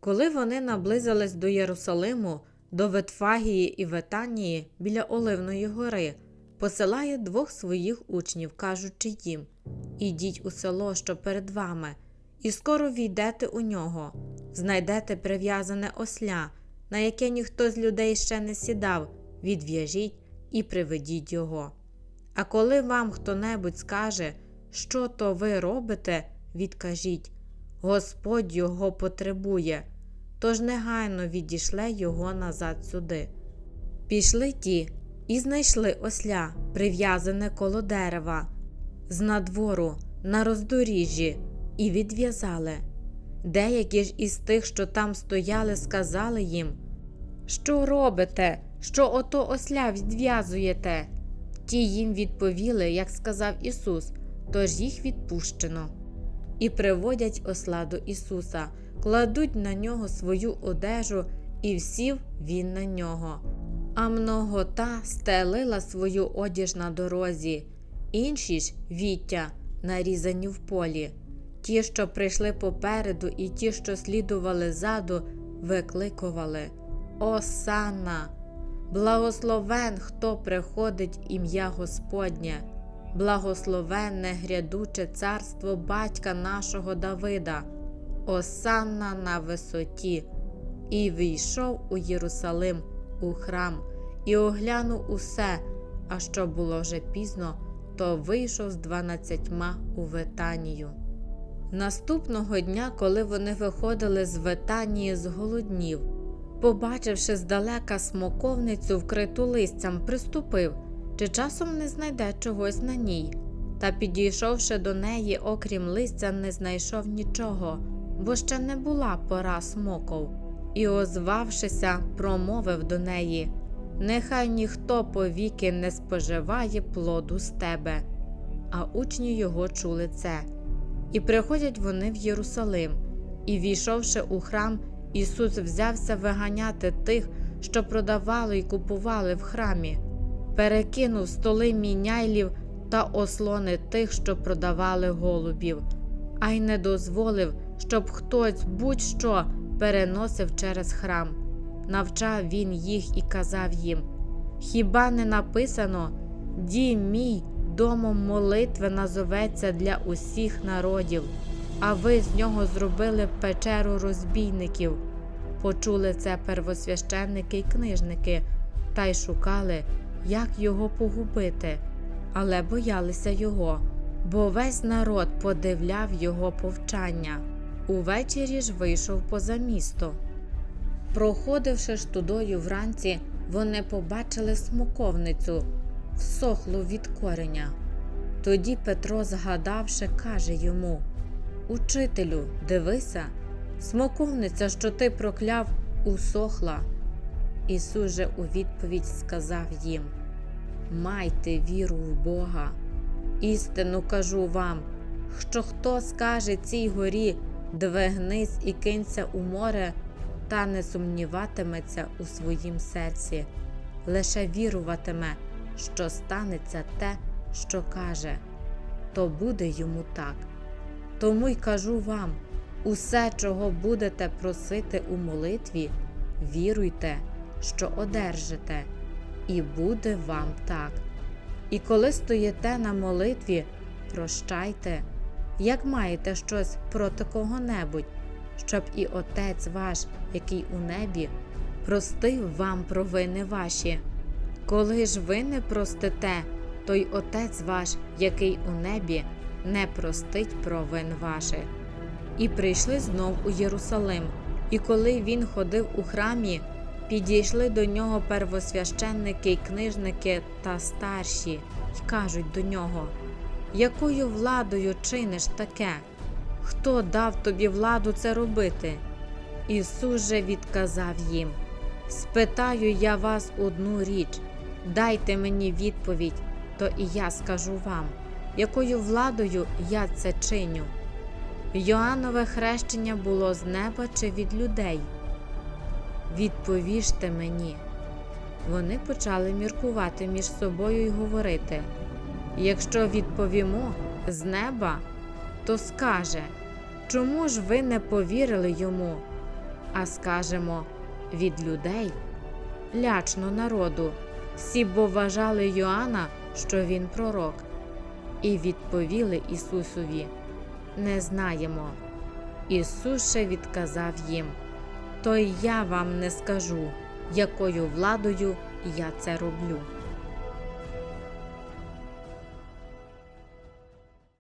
Коли вони наблизились до Єрусалиму, до Ветфагії і Ветанії біля Оливної гори, посилає двох своїх учнів, кажучи їм: Ідіть у село, що перед вами, і скоро війдете у нього, знайдете прив'язане осля, на яке ніхто з людей ще не сідав, відв'яжіть і приведіть його. А коли вам хто-небудь скаже, що то ви робите, відкажіть Господь його потребує, тож негайно відійшле його назад сюди. Пішли ті і знайшли осля, прив'язане коло дерева, з надвору, на роздоріжжі, і відв'язали. Деякі ж із тих, що там стояли, сказали їм, Що робите, що ото осля відв'язуєте? Ті їм відповіли, як сказав Ісус, тож їх відпущено. І приводять осла до Ісуса, кладуть на нього свою одежу, і всів він на нього. А многота стелила свою одіж на дорозі, інші ж віття, нарізані в полі. Ті, що прийшли попереду, і ті, що слідували ззаду, викликували Осанна! Благословен, хто приходить ім'я Господнє, благословенне грядуче царство батька нашого Давида, Осанна на висоті, і війшов у Єрусалим у храм, і оглянув усе, а що було вже пізно, то вийшов з дванадцятьма у Ветанію. Наступного дня, коли вони виходили з Ветанії, зголоднів, побачивши здалека смоковницю, вкриту листям, приступив, чи часом не знайде чогось на ній. Та, підійшовши до неї, окрім листя, не знайшов нічого, бо ще не була пора смоков. І, озвавшися, промовив до неї Нехай ніхто повіки не споживає плоду з тебе. А учні його чули це. І приходять вони в Єрусалим, і, війшовши у храм, Ісус взявся виганяти тих, що продавали й купували в храмі, перекинув столи міняйлів та ослони тих, що продавали голубів, а й не дозволив, щоб хтось будь-що переносив через храм. Навчав він їх і казав їм: Хіба не написано Дім мій домом молитви назоветься для усіх народів, а ви з нього зробили печеру розбійників. Почули це первосвященники й книжники, та й шукали, як його погубити, але боялися його, бо весь народ подивляв його повчання. Увечері ж вийшов поза місто. Проходивши ж тудою вранці, вони побачили смоковницю, всохлу від кореня. Тоді Петро, згадавши, каже йому Учителю, дивися, смоковниця, що ти прокляв, усохла. Ісус же у відповідь сказав їм Майте віру в Бога. Істину кажу вам, що хто скаже цій горі, двигнись і кинься у море, та не сумніватиметься у своїм серці, лише віруватиме, що станеться те, що каже, то буде йому так. Тому й кажу вам усе, чого будете просити у молитві, віруйте, що одержите, і буде вам так. І коли стоїте на молитві, прощайте, як маєте щось проти кого-небудь, щоб і Отець ваш, який у небі, простив вам провини ваші. Коли ж ви не простите, то й Отець ваш, який у небі, не простить провин ваших. І прийшли знов у Єрусалим, і коли він ходив у храмі, підійшли до нього первосвященники й книжники та старші, й кажуть до нього, якою владою чиниш таке? Хто дав тобі владу це робити? Ісус же відказав їм: Спитаю я вас одну річ, дайте мені відповідь, то і я скажу вам, якою владою я це чиню. Йоаннове хрещення було з неба чи від людей? Відповіжте мені. Вони почали міркувати між собою і говорити якщо відповімо з неба, то скаже, чому ж ви не повірили йому? а скажемо від людей? Лячно народу, всі бо вважали Йоанна, що він пророк. І відповіли Ісусові Не знаємо. Ісус ще відказав їм То й я вам не скажу, якою владою я це роблю.